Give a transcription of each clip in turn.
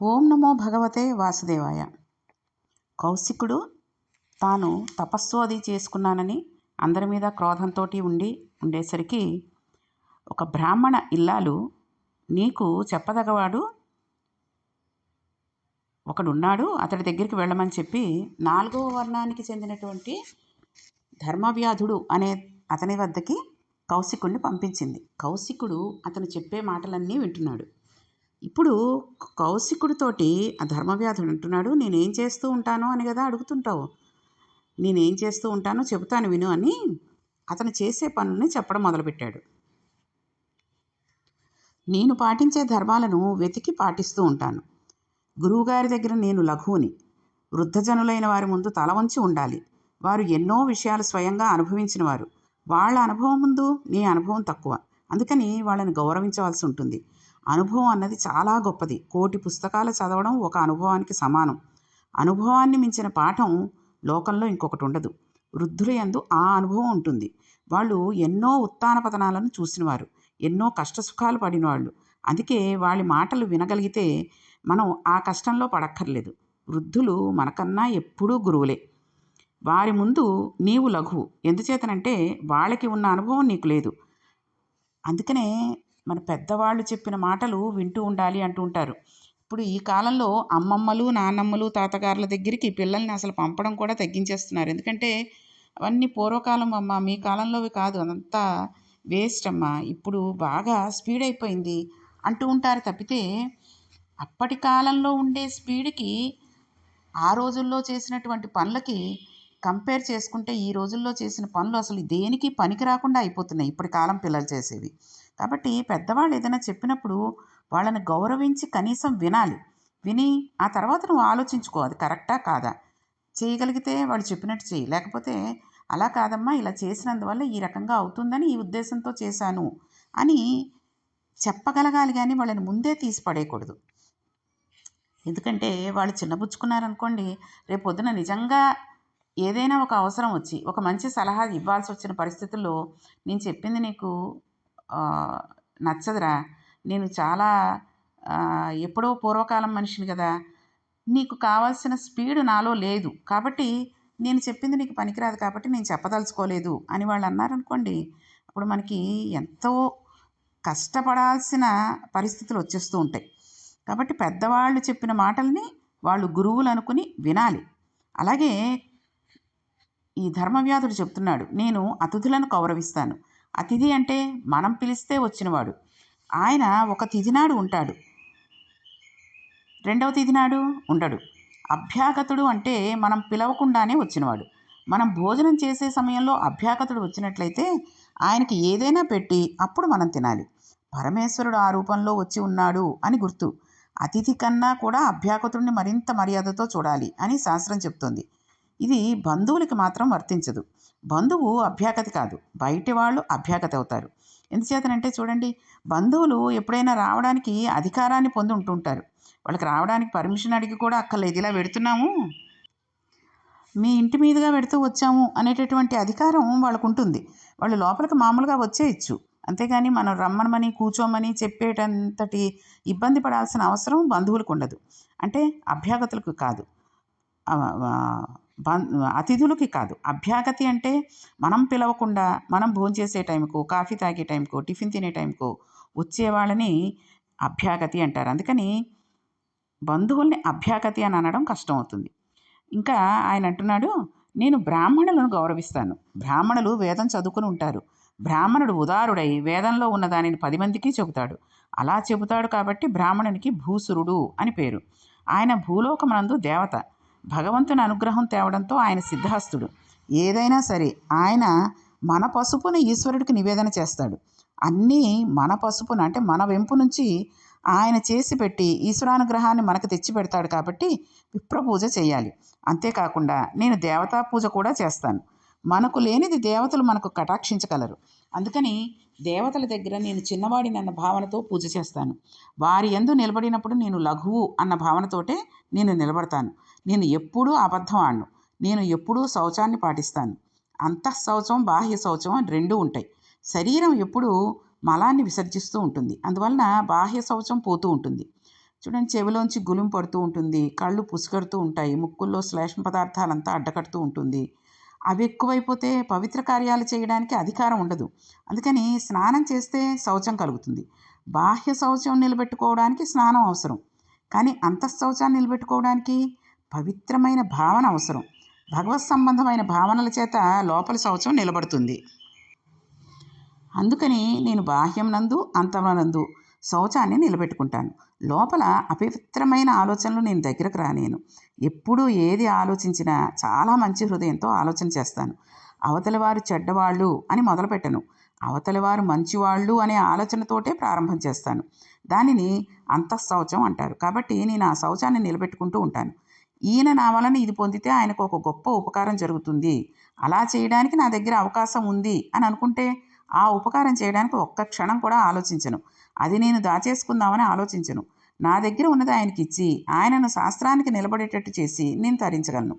ఓం నమో భగవతే వాసుదేవాయ. కౌశికుడు తాను తపస్సు అది చేసుకున్నానని అందరి మీద క్రోధంతో ఉండి ఉండేసరికి ఒక బ్రాహ్మణ ఇల్లాలు నీకు చెప్పదగవాడు? ఒకడున్నాడు అతడి దగ్గరికి వెళ్ళమని చెప్పి నాలుగవ వర్ణానికి చెందినటువంటి ధర్మవ్యాధుడు అనే అతని వద్దకి కౌశికుణ్ణి పంపించింది. కౌశికుడు అతను చెప్పే మాటలన్నీ వింటున్నాడు. ఇప్పుడు కౌశికుడితోటి ఆ ధర్మవ్యాధుడు అంటున్నాడు నేనేం చేస్తూ ఉంటానో అని కదా అడుగుతుంటావు. నేనేం చేస్తూ ఉంటానో చెబుతాను విను అని అతను చేసే పనుల్ని చెప్పడం మొదలుపెట్టాడు. నేను పాటించే ధర్మాలను వెతికి పాటిస్తూ ఉంటాను. గురువుగారి దగ్గర నేను లఘువుని. వృద్ధజనులైన వారి ముందు తల వంచి ఉండాలి. వారు ఎన్నో విషయాలు స్వయంగా అనుభవించిన వారు. వాళ్ళ అనుభవం ముందు నీ అనుభవం తక్కువ. అందుకని వాళ్ళని గౌరవించవలసి ఉంటుంది. అనుభవం అన్నది చాలా గొప్పది. కోటి పుస్తకాలు చదవడం ఒక అనుభవానికి సమానం. అనుభవాన్ని మించిన పాఠం లోకంలో ఇంకొకటి ఉండదు. వృద్ధుల యందు ఆ అనుభవం ఉంటుంది. వాళ్ళు ఎన్నో ఉత్తాన పతనాలను చూసినవారు. ఎన్నో కష్టసుఖాలు పడినవాళ్ళు. అందుకే వాళ్ళ మాటలు వినగలిగితే మనం ఆ కష్టంలో పడక్కర్లేదు. వృద్ధులు మనకన్నా ఎప్పుడూ గురువులే. వారి ముందు నీవు లఘువు. ఎందుచేతనంటే వాళ్ళకి ఉన్న అనుభవం నీకు లేదు. అందుకనే మన పెద్దవాళ్ళు చెప్పిన మాటలు వింటూ ఉండాలి అంటూ ఉంటారు. ఇప్పుడు ఈ కాలంలో అమ్మమ్మలు నాన్నమ్మలు తాతగారుల దగ్గరికి పిల్లల్ని అసలు పంపడం కూడా తగ్గించేస్తున్నారు. ఎందుకంటే అవన్నీ పూర్వకాలం అమ్మ మీ కాలంలోవి కాదు అదంతా వేస్ట్ అమ్మ. ఇప్పుడు బాగా స్పీడ్ అయిపోయింది అంటూ ఉంటారు తప్పితే అప్పటి కాలంలో ఉండే స్పీడ్కి ఆ రోజుల్లో చేసినటువంటి పనులకి కంపేర్ చేసుకుంటే ఈ రోజుల్లో చేసిన పనులు అసలు దేనికి పనికి రాకుండా అయిపోతున్నాయి. ఇప్పటి కాలం పిల్లలు చేసేవి. కాబట్టి పెద్దవాళ్ళు ఏదైనా చెప్పినప్పుడు వాళ్ళని గౌరవించి కనీసం వినాలి. విని ఆ తర్వాత నువ్వు ఆలోచించుకో అది కరెక్టా కాదా? చేయగలిగితే వాళ్ళు చెప్పినట్టు చేయి. లేకపోతే అలా కాదమ్మా ఇలా చేసినందువల్ల ఈ రకంగా అవుతుందని ఈ ఉద్దేశంతో చేశాను అని చెప్పగలగాలి కానీ వాళ్ళని ముందే తీసి పడేయకూడదు. ఎందుకంటే వాళ్ళు చిన్నబుచ్చుకున్నారనుకోండి రేపు పొద్దున నిజంగా ఏదైనా ఒక అవసరం వచ్చి ఒక మంచి సలహా ఇవ్వాల్సి వచ్చిన పరిస్థితుల్లో నేను చెప్పింది నీకు నచ్చదురా. నేను చాలా ఎప్పుడో పూర్వకాలం మనిషిని కదా. నీకు కావాల్సిన స్పీడ్ నాలో లేదు. కాబట్టి నేను చెప్పింది నీకు పనికిరాదు కాబట్టి నేను చెప్పదలుచుకోలేదు అని వాళ్ళు అన్నారనుకోండి అప్పుడు మనకి ఎంతో కష్టపడాల్సిన పరిస్థితులు వచ్చేస్తూ ఉంటాయి. కాబట్టి పెద్దవాళ్ళు చెప్పిన మాటల్ని వాళ్ళు గురువులు అనుకుని వినాలి. అలాగే ఈ ధర్మవ్యాధుడు చెప్తున్నాడు నేను అతిథులను గౌరవిస్తాను అతిథి అంటే మనం పిలిస్తే వచ్చినవాడు. ఆయన ఒక తిథి నాడు ఉంటాడు. రెండవ తిథి నాడు ఉండడు. అభ్యాగతుడు అంటే మనం పిలవకుండానే వచ్చినవాడు. మనం భోజనం చేసే సమయంలో అభ్యాగతుడు వచ్చినట్లయితే ఆయనకి ఏదైనా పెట్టి అప్పుడు మనం తినాలి. పరమేశ్వరుడు ఆ రూపంలో వచ్చి ఉన్నాడు అని గుర్తు. అతిథి కన్నా కూడా అభ్యాగతుడిని మరింత మర్యాదతో చూడాలి అని శాస్త్రం చెప్తుంది. ఇది బంధువులకి మాత్రం వర్తించదు. బంధువు అభ్యాగతి కాదు. బయటి వాళ్ళు అభ్యాగతి అవుతారు. ఎందుచేతనంటే చూడండి బంధువులు ఎప్పుడైనా రావడానికి అధికారాన్ని పొంది ఉంటుంటారు. వాళ్ళకి రావడానికి పర్మిషన్ అడిగి కూడా అక్కర్లేదు. ఇలా పెడుతున్నాము మీ ఇంటి మీదుగా పెడుతూ వచ్చాము అనేటటువంటి అధికారం వాళ్ళకు ఉంటుంది వాళ్ళు లోపలికి మామూలుగా వచ్చేయచ్చు. అంతేగాని మనం రమ్మనమని కూర్చోమని చెప్పేటంతటి ఇబ్బంది పడాల్సిన అవసరం బంధువులకు ఉండదు. అంటే అభ్యాగతులకు కాదు. అతిథులకి కాదు. అభ్యాగతి అంటే మనం పిలవకుండా మనం భోంచేసే టైంకు కాఫీ తాగే టైంకు టిఫిన్ తినే టైంకు వచ్చే వాళ్ళని అభ్యాగతి అంటారు. అందుకని బంధువుల్ని అభ్యాగతి అని అనడం కష్టం అవుతుంది ఇంకా ఆయన అంటున్నాడు నేను బ్రాహ్మణులను గౌరవిస్తాను. బ్రాహ్మణులు వేదం చదువుకుని ఉంటారు. బ్రాహ్మణుడు ఉదారుడై వేదంలో ఉన్న దానిని పది మందికి చెబుతాడు. అలా చెబుతాడు కాబట్టి బ్రాహ్మణునికి భూసురుడు అని పేరు. ఆయన భూలోకమునందు దేవత. భగవంతుని అనుగ్రహం తేవడంతో ఆయన సిద్ధహస్తుడు. ఏదైనా సరే ఆయన మన పసుపుని ఈశ్వరుడికి నివేదన చేస్తాడు. అన్నీ మన పసుపును అంటే మన వెంపు నుంచి ఆయన చేసి పెట్టి ఈశ్వరానుగ్రహాన్ని మనకు తెచ్చి పెడతాడు కాబట్టి విప్ర పూజ చేయాలి. అంతేకాకుండా నేను దేవతా పూజ కూడా చేస్తాను. మనకు లేనిది దేవతలు మనకు కటాక్షించగలరు. అందుకని దేవతల దగ్గర నేను చిన్నవాడిని అన్న భావనతో పూజ చేస్తాను. వారి ఎందు నిలబడినప్పుడు నేను లఘువు అన్న భావనతోటే నేను నిలబడతాను. నేను ఎప్పుడూ అబద్ధం ఆడను. నేను ఎప్పుడూ శౌచాన్ని పాటిస్తాను. అంతఃశౌచం బాహ్య శౌచం అని రెండూ ఉంటాయి. శరీరం ఎప్పుడూ మలాన్ని విసర్జిస్తూ ఉంటుంది. అందువలన బాహ్య శౌచం పోతూ ఉంటుంది. చూడండి చెవిలోంచి గులుం పడుతూ ఉంటుంది. కళ్ళు పుసుకడుతూ ఉంటాయి. ముక్కుల్లో శ్లేష్మ పదార్థాలంతా అడ్డకడుతూ ఉంటుంది. అవి ఎక్కువైపోతే పవిత్ర కార్యాలు చేయడానికి అధికారం ఉండదు. అందుకని స్నానం చేస్తే శౌచం కలుగుతుంది. బాహ్య శౌచం నిలబెట్టుకోవడానికి స్నానం అవసరం. కానీ అంతఃశౌచాన్ని నిలబెట్టుకోవడానికి పవిత్రమైన భావన అవసరం. భగవత్ సంబంధమైన భావనల చేత లోపలి శౌచం నిలబడుతుంది. అందుకని నేను బాహ్యం నందు అంతమనందు శౌచాన్ని నిలబెట్టుకుంటాను. లోపల అపవిత్రమైన ఆలోచనలు నేను దగ్గరకు రానేను. ఎప్పుడూ ఏది ఆలోచించినా చాలా మంచి హృదయంతో ఆలోచన చేస్తాను. అవతలి వారు చెడ్డవాళ్ళు అని మొదలుపెట్టను. అవతలి వారు మంచివాళ్ళు అనే ఆలోచనతోటే ప్రారంభం చేస్తాను. దానిని అంతఃశౌచం అంటారు. కాబట్టి నేను ఆ శౌచాన్ని నిలబెట్టుకుంటూ ఉంటాను. ఈయన నా వలన ఇది పొందితే ఆయనకు ఒక గొప్ప ఉపకారం జరుగుతుంది. అలా చేయడానికి నా దగ్గర అవకాశం ఉంది అని అనుకుంటే ఆ ఉపకారం చేయడానికి ఒక్క క్షణం కూడా ఆలోచించను. అది నేను దాచేసుకుందామని ఆలోచించను. నా దగ్గర ఉన్నది ఆయనకి ఇచ్చి ఆయనను శాస్త్రానికి నిలబడేటట్టు చేసి నేను తరించగలను.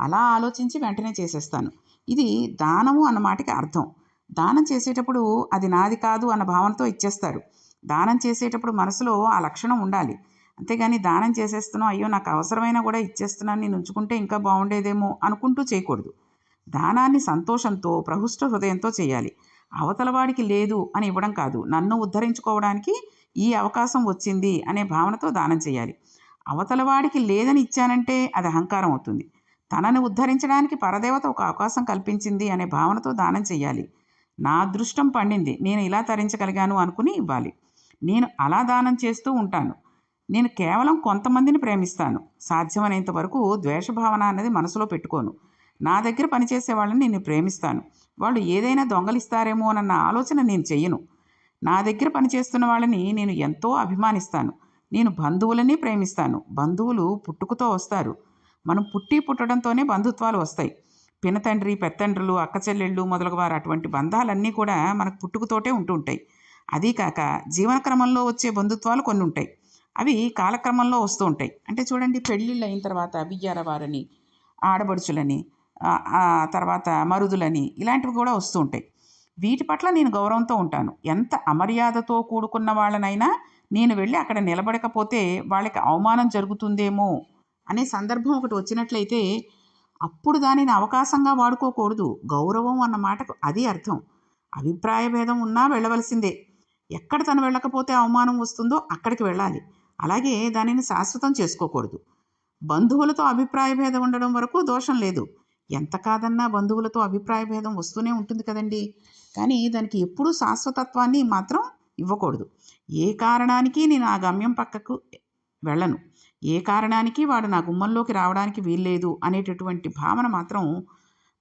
అలా ఆలోచించి వెంటనే చేసేస్తాను. ఇది దానము అన్న మాటకి అర్థం. దానం చేసేటప్పుడు అది నాది కాదు అన్న భావనతో ఇచ్చేస్తారు. దానం చేసేటప్పుడు మనసులో ఆ లక్షణం ఉండాలి. అంతేగాని దానం చేసేస్తున్నావు అయ్యో నాకు అవసరమైనా కూడా ఇచ్చేస్తున్నాను నేను ఉంచుకుంటే ఇంకా బాగుండేదేమో అనుకుంటూ చేయకూడదు. దానాన్ని సంతోషంతో ప్రహుష్ట హృదయంతో చేయాలి. అవతలవాడికి లేదు అని ఇవ్వడం కాదు. నన్ను ఉద్ధరించుకోవడానికి ఈ అవకాశం వచ్చింది అనే భావనతో దానం చేయాలి. అవతలవాడికి లేదని ఇచ్చానంటే అది అహంకారం అవుతుంది. తనను ఉద్ధరించడానికి పరదేవత ఒక అవకాశం కల్పించింది అనే భావనతో దానం చేయాలి. నా అదృష్టం పండింది. నేను ఇలా తరించగలిగాను అనుకుని ఇవ్వాలి. నేను అలా దానం చేస్తూ ఉంటాను. నేను కేవలం కొంతమందిని ప్రేమిస్తాను. సాధ్యమైనంత వరకు ద్వేషభావన అనేది మనసులో పెట్టుకోను. నా దగ్గర పనిచేసే వాళ్ళని నేను ప్రేమిస్తాను. వాళ్ళు ఏదైనా దొంగలిస్తారేమో అన్న ఆలోచన నేను చెయ్యను. నా దగ్గర పనిచేస్తున్న వాళ్ళని నేను ఎంతో అభిమానిస్తాను. నేను బంధువులని ప్రేమిస్తాను. బంధువులు పుట్టుకతో వస్తారు. మనం పుట్టి పుట్టడంతోనే బంధుత్వాలు వస్తాయి. పినతండ్రి పెత్తండ్రులు అక్క చెల్లెళ్ళు మొదలగువారు అటువంటి బంధాలన్నీ కూడా మనకు పుట్టుకతోటే ఉంటుంటాయి అదీ కాక జీవన క్రమంలో వచ్చే బంధుత్వాలు కొన్ని ఉంటాయి అవి కాలక్రమంలో వస్తూ ఉంటాయి. అంటే చూడండి పెళ్ళిళ్ళు అయిన తర్వాత బియ్యారవారని ఆడబడుచులని తర్వాత మరుదులని ఇలాంటివి కూడా వస్తూ ఉంటాయి. వీటి పట్ల నేను గౌరవంతో ఉంటాను. ఎంత అమర్యాదతో కూడుకున్న వాళ్ళనైనా నేను వెళ్ళి అక్కడ నిలబడకపోతే వాళ్ళకి అవమానం జరుగుతుందేమో అనే సందర్భం ఒకటి వచ్చినట్లయితే అప్పుడు దానిని అవకాశంగా వాడుకోకూడదు. గౌరవం అన్న మాటకు అది అర్థం. అభిప్రాయ భేదం ఉన్నా వెళ్ళవలసిందే. ఎక్కడ తను వెళ్ళకపోతే అవమానం వస్తుందో అక్కడికి వెళ్ళాలి. అలాగే దానిని శాశ్వతం చేసుకోకూడదు. బంధువులతో అభిప్రాయ భేదం ఉండడం వరకు దోషం లేదు. ఎంత కాదన్నా బంధువులతో అభిప్రాయ భేదం వస్తూనే ఉంటుంది కదండి. కానీ దానికి ఎప్పుడూ శాశ్వతత్వాన్ని మాత్రం ఇవ్వకూడదు. ఏ కారణానికి నేను ఆ గమ్యం పక్కకు వెళ్ళను. ఏ కారణానికి వాడు నా గుమ్మంలోకి రావడానికి వీల్లేదు అనేటటువంటి భావన మాత్రం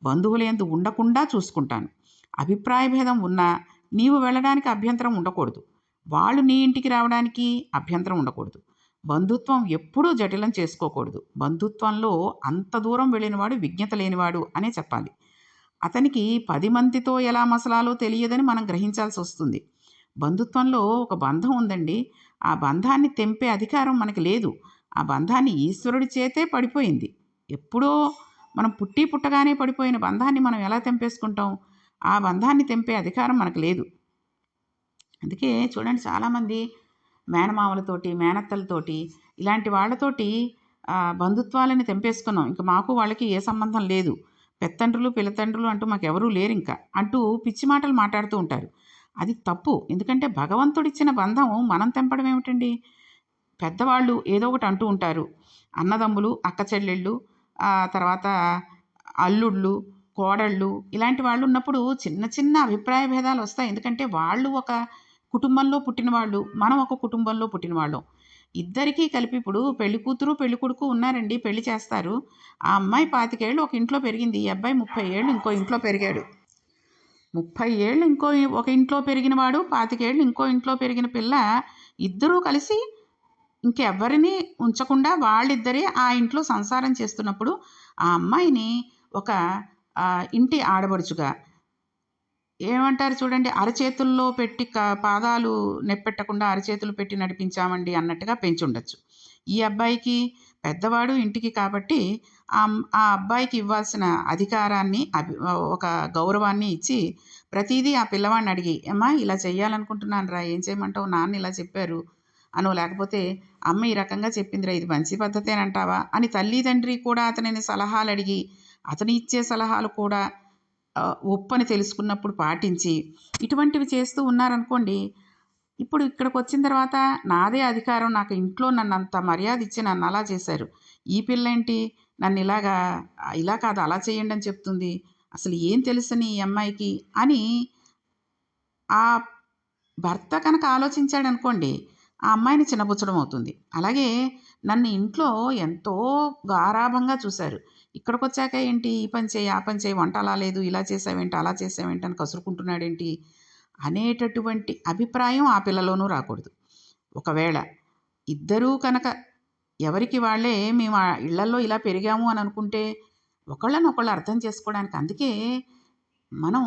బంధువులందు ఉండకుండా చూసుకుంటాను. అభిప్రాయ భేదం ఉన్నా నీవు వెళ్ళడానికి అభ్యంతరం ఉండకూడదు. వాళ్ళు నీ ఇంటికి రావడానికి అభ్యంతరం ఉండకూడదు. బంధుత్వం ఎప్పుడూ జటిలం చేసుకోకూడదు. బంధుత్వంలో అంత దూరం వెళ్ళినవాడు విజ్ఞత లేనివాడు అనే చెప్పాలి. అతనికి పది మందితో ఎలా మసలాలో తెలియదని మనం గ్రహించాల్సి వస్తుంది. బంధుత్వంలో ఒక బంధం ఉందండి. ఆ బంధాన్ని తెంపే అధికారం మనకి లేదు. ఆ బంధాన్ని ఈశ్వరుడి చేతే పడిపోయింది. ఎప్పుడో మనం పుట్టి పుట్టగానే పడిపోయిన బంధాన్ని మనం ఎలా తెంపేసుకుంటాం? ఆ బంధాన్ని తెంపే అధికారం మనకు లేదు. అందుకే చూడండి చాలామంది మేనమామలతోటి మేనత్తలతోటి ఇలాంటి వాళ్ళతోటి బంధుత్వాలని తెంపేసుకున్నాం. ఇంకా మాకు వాళ్ళకి ఏ సంబంధం లేదు. పెత్తండ్రులు పిల్లతండ్రులు అంటూ మాకు ఎవరూ లేరు ఇంకా అంటూ పిచ్చి మాటలు మాట్లాడుతూ ఉంటారు. అది తప్పు. ఎందుకంటే భగవంతుడిచ్చిన బంధం మనం తెంపడం ఏమిటండి? పెద్దవాళ్ళు ఏదో ఒకటి అంటూ ఉంటారు. అన్నదమ్ములు అక్క చెల్లెళ్ళు తర్వాత అల్లుళ్ళు కోడళ్ళు ఇలాంటి వాళ్ళు ఉన్నప్పుడు చిన్న చిన్న అభిప్రాయ భేదాలు వస్తాయి. ఎందుకంటే వాళ్ళు ఒక కుటుంబంలో పుట్టిన వాళ్ళు మనం ఒక కుటుంబంలో పుట్టిన వాళ్ళం ఇద్దరికీ కలిపి ఇప్పుడు పెళ్ళి కూతురు పెళ్ళి కొడుకు ఉన్నారండి పెళ్ళి చేస్తారు. ఆ అమ్మాయి పాతికేళ్ళు ఒక ఇంట్లో పెరిగింది ఈ అబ్బాయి ముప్పై ఏళ్ళు ఇంకో ఇంట్లో పెరిగాడు. ముప్పై ఏళ్ళు ఇంకో ఒక ఇంట్లో పెరిగినవాడు పాతికేళ్ళు ఇంకో ఇంట్లో పెరిగిన పిల్ల ఇద్దరూ కలిసి ఇంకెవ్వరిని ఉంచకుండా వాళ్ళిద్దరే ఆ ఇంట్లో సంసారం చేస్తున్నప్పుడు ఆ అమ్మాయిని ఒక ఇంటి ఆడబడుచుగా ఏమంటారు చూడండి అరచేతుల్లో పెట్టి పాదాలు నెప్పెట్టకుండా అరచేతులు పెట్టి నడిపించామండి అన్నట్టుగా పెంచుండొచ్చు. ఈ అబ్బాయికి పెద్దవాడు ఇంటికి కాబట్టి ఆ అబ్బాయికి ఇవ్వాల్సిన అధికారాన్ని అభి ఒక గౌరవాన్ని ఇచ్చి ప్రతిదీ ఆ పిల్లవాడిని అడిగి అమ్మా ఇలా చేయాలనుకుంటున్నాను రా ఏం చేయమంటావు? నాన్న ఇలా చెప్పారు. అనో లేకపోతే అమ్మ ఈ రకంగా చెప్పిందిరా ఇది మంచి పద్ధతేనంటావా? అని తల్లిదండ్రి కూడా అతనిని సలహాలు అడిగి అతని ఇచ్చే సలహాలు కూడా ఒప్పని తెలుసుకున్నప్పుడు పాటించి ఇటువంటివి చేస్తూ ఉన్నారనుకోండి ఇప్పుడు ఇక్కడికి వచ్చిన తర్వాత నాదే అధికారం నాకు ఇంట్లో నన్ను అంత మర్యాద ఇచ్చి నన్ను అలా చేశారు. ఈ పిల్ల ఏంటి నన్ను ఇలాగా ఇలా కాదు అలా చేయండి అని చెప్తుంది. అసలు ఏం తెలుసని ఈ అమ్మాయికి? అని ఆ భర్త కనుక ఆలోచించాడనుకోండి ఆ అమ్మాయిని చిన్నపుచ్చడం అవుతుంది. అలాగే నన్ను ఇంట్లో ఎంతో గారాభంగా చూశారు. ఇక్కడికి వచ్చాక ఏంటి? ఈ పని చేయి ఆ పని చేయి వంట అలా లేదు ఇలా చేసావేంటి అలా చేసావేంటి అని కసురుకుంటున్నాడేంటి? అనేటటువంటి అభిప్రాయం ఆ పిల్లలోనూ రాకూడదు. ఒకవేళ ఇద్దరూ కనుక ఎవరికి వాళ్ళే మేము ఆ ఇళ్ళల్లో ఇలా పెరిగాము అని అనుకుంటే ఒకళ్ళని ఒకళ్ళు అర్థం చేసుకోవడానికి అందుకే మనం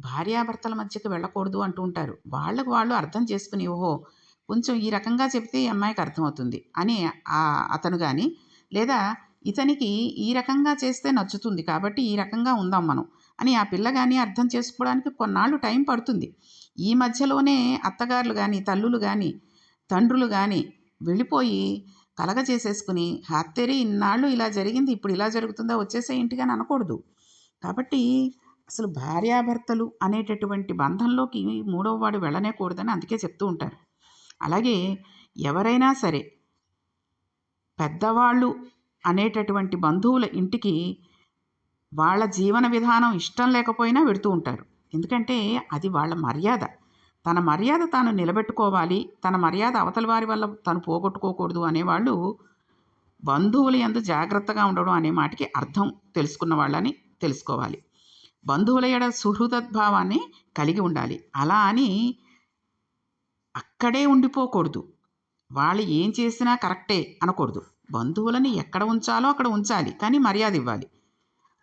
భార్యాభర్తల మధ్యకి వెళ్ళకూడదు అంటూ ఉంటారు. వాళ్ళకు వాళ్ళు అర్థం చేసుకుని ఓహో కొంచెం ఈ రకంగా చెప్తే ఈ అమ్మాయికి అర్థమవుతుంది అని అతను కానీ లేదా ఇతనికి ఈ రకంగా చేస్తే నచ్చుతుంది కాబట్టి ఈ రకంగా ఉందాం మనం అని ఆ పిల్ల కానీ అర్థం చేసుకోవడానికి కొన్నాళ్ళు టైం పడుతుంది. ఈ మధ్యలోనే అత్తగారులు కానీ తల్లులు కానీ తండ్రులు కానీ వెళ్ళిపోయి కలగ చేసేసుకుని హత్తెరి ఇన్నాళ్ళు ఇలా జరిగింది ఇప్పుడు ఇలా జరుగుతుందా? వచ్చేసే ఇంటికి అని అనకూడదు. కాబట్టి అసలు భార్యాభర్తలు అనేటటువంటి బంధంలోకి మూడవ వాడు వెళ్ళనే కూడదని అందుకే చెప్తూ ఉంటారు. అలాగే ఎవరైనా సరే పెద్దవాళ్ళు అనేటటువంటి బంధువుల ఇంటికి వాళ్ళ జీవన విధానం ఇష్టం లేకపోయినా వెడుతూ ఉంటారు. ఎందుకంటే అది వాళ్ళ మర్యాద. తన మర్యాద తాను నిలబెట్టుకోవాలి తన మర్యాద అవతల వారి వల్ల తను పోగొట్టుకోకూడదు అనేవాళ్ళు బంధువుల యందు జాగ్రత్తగా ఉండడం అనే మాటకి అర్థం తెలుసుకున్న వాళ్ళని తెలుసుకోవాలి. బంధువుల ఎడ సుహృదద్భావాన్ని కలిగి ఉండాలి. అలా అని అక్కడే ఉండిపోకూడదు. వాళ్ళు ఏం చేసినా కరెక్టే అనకూడదు. బంధువులని ఎక్కడ ఉంచాలో అక్కడ ఉంచాలి కానీ మర్యాద ఇవ్వాలి.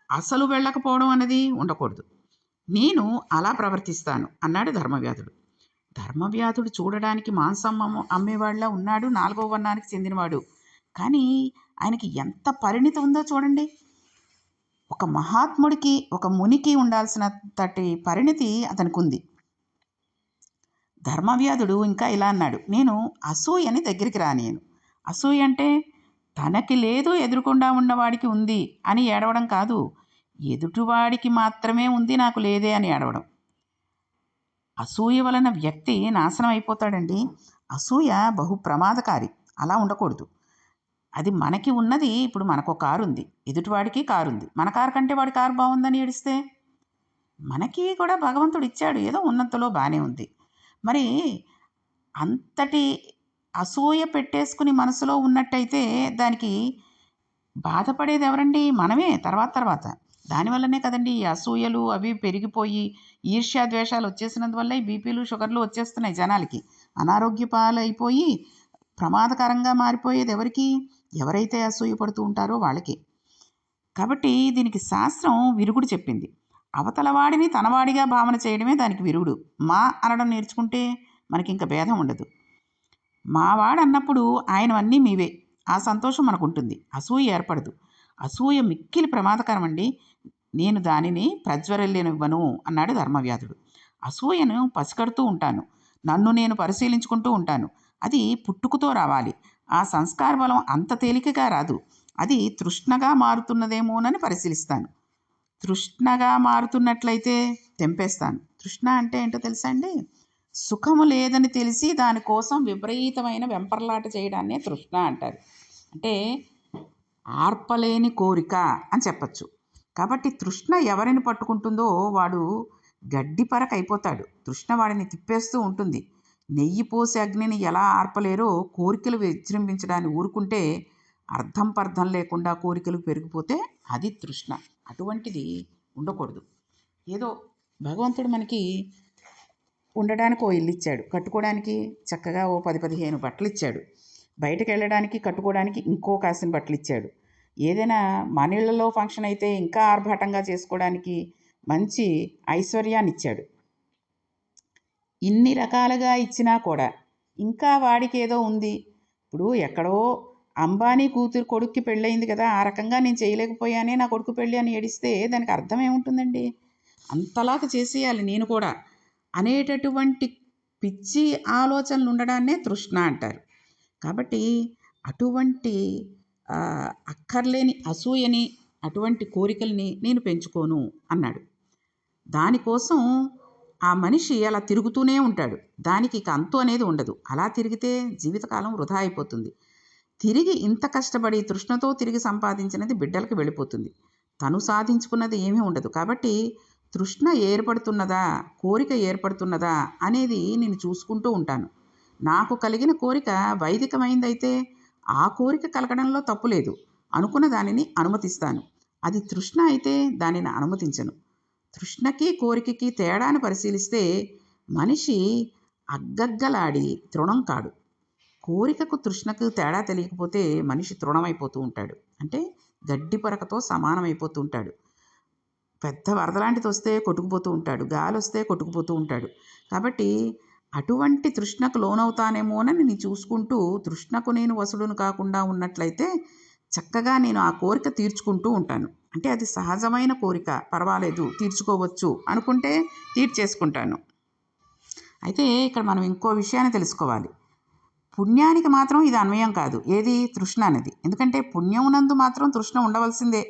అసలు వెళ్ళకపోవడం అనేది ఉండకూడదు. నేను అలా ప్రవర్తిస్తాను అన్నాడు ధర్మవ్యాధుడు. ధర్మవ్యాధుడు చూడడానికి మాంసం అమ్మేవాళ్ళ ఉన్నాడు నాలుగో వర్ణానికి చెందినవాడు. కానీ ఆయనకి ఎంత పరిణితి ఉందో చూడండి. ఒక మహాత్ముడికి ఒక మునికి ఉండాల్సిన పరిణితి అతనికి ఉంది. ధర్మవ్యాధుడు ఇంకా ఇలా అన్నాడు. నేను అసూయని దగ్గరికి రానియను అసూయ అంటే తనకి లేదు ఎదురుకుండా ఉన్నవాడికి ఉంది అని ఏడవడం కాదు. ఎదుటివాడికి మాత్రమే ఉంది నాకు లేదే అని ఏడవడం. అసూయ వలన వ్యక్తి నాశనం అయిపోతాడండి. అసూయ బహు ప్రమాదకారి అలా ఉండకూడదు. అది మనకి ఉన్నది ఇప్పుడు మనకు ఒక కారు ఉంది. ఎదుటివాడికి కారు ఉంది. మన కారు కంటే వాడి కారు బాగుందని ఏడిస్తే? మనకి కూడా భగవంతుడు ఇచ్చాడు. ఏదో ఉన్నంతలో బాగానే ఉంది. మరి అంతటి అసూయ పెట్టేసుకుని మనసులో ఉన్నట్టయితే దానికి బాధపడేది ఎవరండి? మనమే తర్వాత తర్వాత. దానివల్లనే కదండి ఈ అసూయలు అవి పెరిగిపోయి ఈర్ష్యా ద్వేషాలు వచ్చేసినందువల్ల ఈ బీపీలు షుగర్లు వచ్చేస్తున్నాయి జనాలకి. అనారోగ్య పాలైపోయి ప్రమాదకరంగా మారిపోయేది ఎవరికి? ఎవరైతే అసూయ పడుతూ ఉంటారో వాళ్ళకి. కాబట్టి దీనికి శాస్త్రం విరుగుడు చెప్పింది. అవతలవాడిని తనవాడిగా భావన చేయడమే దానికి విరుగుడు. మా అనడం నేర్చుకుంటే మనకి ఇంక భేదం ఉండదు. మావాడు అన్నప్పుడు ఆయనవన్నీ మీవే. ఆ సంతోషం మనకు ఉంటుంది అసూయ ఏర్పడదు. అసూయ మిక్కిలి ప్రమాదకరం అండి నేను దానిని ప్రజ్వరలేనివ్వను అన్నాడు ధర్మవ్యాధుడు. అసూయను పసికడుతూ ఉంటాను. నన్ను నేను పరిశీలించుకుంటూ ఉంటాను. అది పుట్టుకతో రావాలి. ఆ సంస్కార బలం అంత తేలికగా రాదు. అది తృష్ణగా మారుతున్నదేమోనని పరిశీలిస్తాను. తృష్ణగా మారుతున్నట్లయితే తెంపేస్తాను. తృష్ణ అంటే ఏంటో తెలుసా అండి? సుఖము లేదని తెలిసి దానికోసం విపరీతమైన వెంపర్లాట చేయడాన్నే తృష్ణ అంటారు. అంటే ఆర్పలేని కోరిక అని చెప్పచ్చు. కాబట్టి తృష్ణ ఎవరిని పట్టుకుంటుందో వాడు గడ్డిపరక అయిపోతాడు. తృష్ణ వాడిని తిప్పేస్తూ ఉంటుంది. నెయ్యి పోసి అగ్నిని ఎలా ఆర్పలేరో కోరికలు విజృంభించడాన్ని ఊరుకుంటే అర్థం పర్థం లేకుండా కోరికలు పెరిగిపోతే అది తృష్ణ. అటువంటిది ఉండకూడదు. ఏదో భగవంతుడు మనకి ఉండడానికి ఓ ఇల్లు ఇచ్చాడు. కట్టుకోవడానికి చక్కగా ఓ పది పదిహేను బట్టలు ఇచ్చాడు. బయటకు వెళ్ళడానికి కట్టుకోవడానికి ఇంకో కాసిన బట్టలు ఇచ్చాడు. ఏదైనా మనిళ్ళలో ఫంక్షన్ అయితే ఇంకా ఆర్భాటంగా చేసుకోవడానికి మంచి ఐశ్వర్యాన్ని ఇచ్చాడు. ఇన్ని రకాలుగా ఇచ్చినా కూడా ఇంకా వాడికి ఏదో ఉంది. ఇప్పుడు ఎక్కడో అంబానీ కూతురు కొడుక్కి పెళ్ళయింది కదా ఆ రకంగా నేను చేయలేకపోయానే నా కొడుకు పెళ్ళి అని ఏడిస్తే దానికి అర్థం ఏముంటుందండి? అంతలాగా చేసేయాలి నేను కూడా. అనేటటువంటి పిచ్చి ఆలోచనలు ఉండడాన్నే తృష్ణ అంటారు. కాబట్టి అటువంటి అక్కర్లేని అసూయని అటువంటి కోరికల్ని నేను పెంచుకోను అన్నాడు. దానికోసం ఆ మనిషి అలా తిరుగుతూనే ఉంటాడు. దానికి ఇక అంతు అనేది ఉండదు. అలా తిరిగితే జీవితకాలం వృధా అయిపోతుంది. తిరిగి ఇంత కష్టపడి తృష్ణతో తిరిగి సంపాదించినది బిడ్డలకి వెళ్ళిపోతుంది. తను సాధించుకున్నది ఏమీ ఉండదు. కాబట్టి తృష్ణ ఏర్పడుతున్నదా కోరిక ఏర్పడుతున్నదా అనేది నేను చూసుకుంటూ ఉంటాను. నాకు కలిగిన కోరిక వైదికమైందైతే ఆ కోరిక కలగడంలో తప్పు లేదు. అనుకున్న దానిని అనుమతిస్తాను. అది తృష్ణ అయితే దానిని అనుమతించను. తృష్ణకి కోరికకి తేడాను పరిశీలిస్తే మనిషి అగ్గగ్గలాడి తృణం కాడు. కోరికకు తృష్ణకు తేడా తెలియకపోతే మనిషి తృణమైపోతూ ఉంటాడు. అంటే గడ్డి పరకతో సమానమైపోతూ ఉంటాడు. పెద్ద వరద లాంటిది వస్తే కొట్టుకుపోతూ ఉంటాడు. గాలి వస్తే కొట్టుకుపోతూ ఉంటాడు. కాబట్టి అటువంటి తృష్ణకు లోనవుతానేమోనని నేను చూసుకుంటూ తృష్ణకు నేను వసుడును కాకుండా ఉన్నట్లయితే చక్కగా నేను ఆ కోరిక తీర్చుకుంటూ ఉంటాను. అంటే అది సహజమైన కోరిక. పర్వాలేదు తీర్చుకోవచ్చు అనుకుంటే తీర్చేసుకుంటాను. అయితే ఇక్కడ మనం ఇంకో విషయాన్ని తెలుసుకోవాలి. పుణ్యానికి మాత్రం ఇది అన్వయం కాదు ఏది? తృష్ణ అనేది. ఎందుకంటే పుణ్యమునందు మాత్రం తృష్ణ ఉండవలసిందే.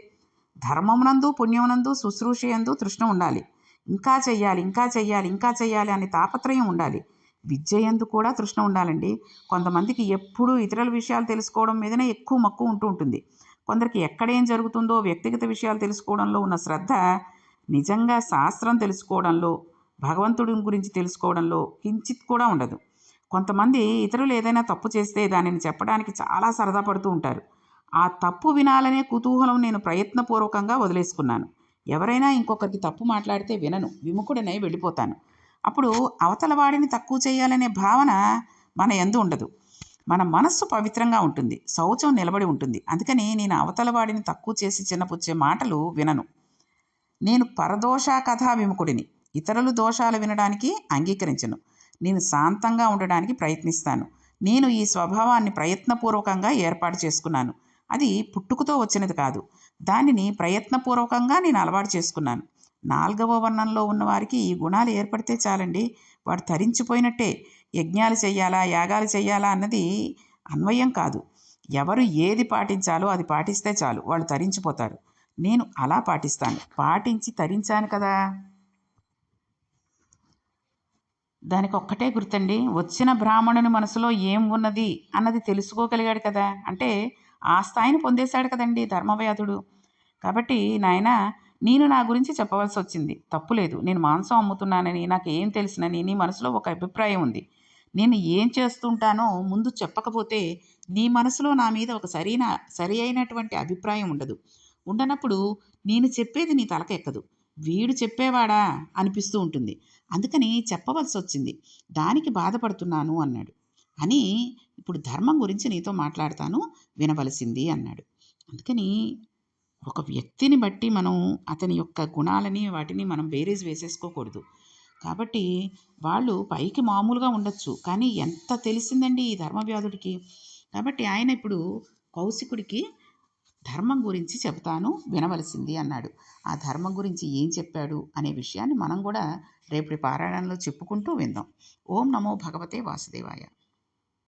ధర్మమునందు పుణ్యమునందు శుశ్రూషయందు తృష్ణ ఉండాలి. ఇంకా చెయ్యాలి ఇంకా చెయ్యాలి ఇంకా చెయ్యాలి అనే తాపత్రయం ఉండాలి. విద్యయందు కూడా తృష్ణ ఉండాలండి. కొంతమందికి ఎప్పుడూ ఇతరుల విషయాలు తెలుసుకోవడం మీదనే ఎక్కువ మక్కువ ఉంటూ ఉంటుంది. కొందరికి ఎక్కడేం జరుగుతుందో వ్యక్తిగత విషయాలు తెలుసుకోవడంలో ఉన్న శ్రద్ధ నిజంగా శాస్త్రం తెలుసుకోవడంలో భగవంతుడి గురించి తెలుసుకోవడంలో కించిత్ కూడా ఉండదు. కొంతమంది ఇతరులు ఏదైనా తప్పు చేస్తే దానిని చెప్పడానికి చాలా సరదా పడుతూ ఉంటారు. ఆ తప్పు వినాలనే కుతూహలం నేను ప్రయత్నపూర్వకంగా వదిలేసుకున్నాను. ఎవరైనా ఇంకొకరికి తప్పు మాట్లాడితే వినను విముఖుడనై వెళ్ళిపోతాను. అప్పుడు అవతల వాడిని తక్కువ చేయాలనే భావన మన ఎందు ఉండదు. మన మనస్సు పవిత్రంగా ఉంటుంది శౌచం నిలబడి ఉంటుంది. అందుకని నేను అవతల వాడిని తక్కువ చేసి చిన్నపుచ్చే మాటలు వినను. నేను పరదోష కథా విముఖుడిని. ఇతరులు దోషాలు వినడానికి అంగీకరించను. నేను శాంతంగా ఉండడానికి ప్రయత్నిస్తాను. నేను ఈ స్వభావాన్ని ప్రయత్నపూర్వకంగా ఏర్పాటు చేసుకున్నాను. అది పుట్టుకతో వచ్చినది కాదు. దానిని ప్రయత్నపూర్వకంగా నేను అలవాటు చేసుకున్నాను. నాలుగవ వర్ణంలో ఉన్నవారికి ఈ గుణాలు ఏర్పడితే చాలండి. వాడు తరించిపోయినట్టే. యజ్ఞాలు చేయాలా యాగాలు చేయాలా అన్నది అన్వయం కాదు. ఎవరు ఏది పాటించాలో అది పాటిస్తే చాలు. వాళ్ళు తరించిపోతారు. నేను అలా పాటిస్తాను. పాటించి తరించాను కదా! దానికి ఒక్కటే గుర్తండి. వచ్చిన బ్రాహ్మణుని మనసులో ఏం ఉన్నది అన్నది తెలుసుకోగలిగాడు కదా. అంటే ఆ స్థాయిని పొందేశాడు కదండి ధర్మవ్యాధుడు కాబట్టి నాయన నేను నా గురించి చెప్పవలసి వచ్చింది తప్పులేదు నేను మాంసం అమ్ముతున్నానని నాకు ఏం తెలిసినని నీ మనసులో ఒక అభిప్రాయం ఉంది. నేను ఏం చేస్తుంటానో ముందు చెప్పకపోతే నీ మనసులో నా మీద ఒక సరైన సరి అయినటువంటి అభిప్రాయం ఉండదు. ఉండనప్పుడు నేను చెప్పేది నీ తలకెక్కదు. వీడు చెప్పేవాడా? అనిపిస్తూ ఉంటుంది. అందుకని చెప్పవలసి వచ్చింది దానికి బాధపడుతున్నాను అన్నాడు. అని ఇప్పుడు ధర్మం గురించి నీతో మాట్లాడతాను వినవలసింది అన్నాడు. అందుకని ఒక వ్యక్తిని బట్టి మనం అతని యొక్క గుణాలని వాటిని మనం వేరేజ్ వేసేసుకోకూడదు. కాబట్టి వాళ్ళు పైకి మామూలుగా ఉండొచ్చు కానీ ఎంత తెలిసిందండి ఈ ధర్మవ్యాధుడికి? కాబట్టి ఆయన ఇప్పుడు కౌశికుడికి ధర్మం గురించి చెబుతాను వినవలసింది అన్నాడు. ఆ ధర్మం గురించి ఏం చెప్పాడు అనే విషయాన్ని మనం కూడా రేపటి పారాయణంలో చెప్పుకుంటూ విందాం. ఓం నమో భగవతే వాసుదేవాయ.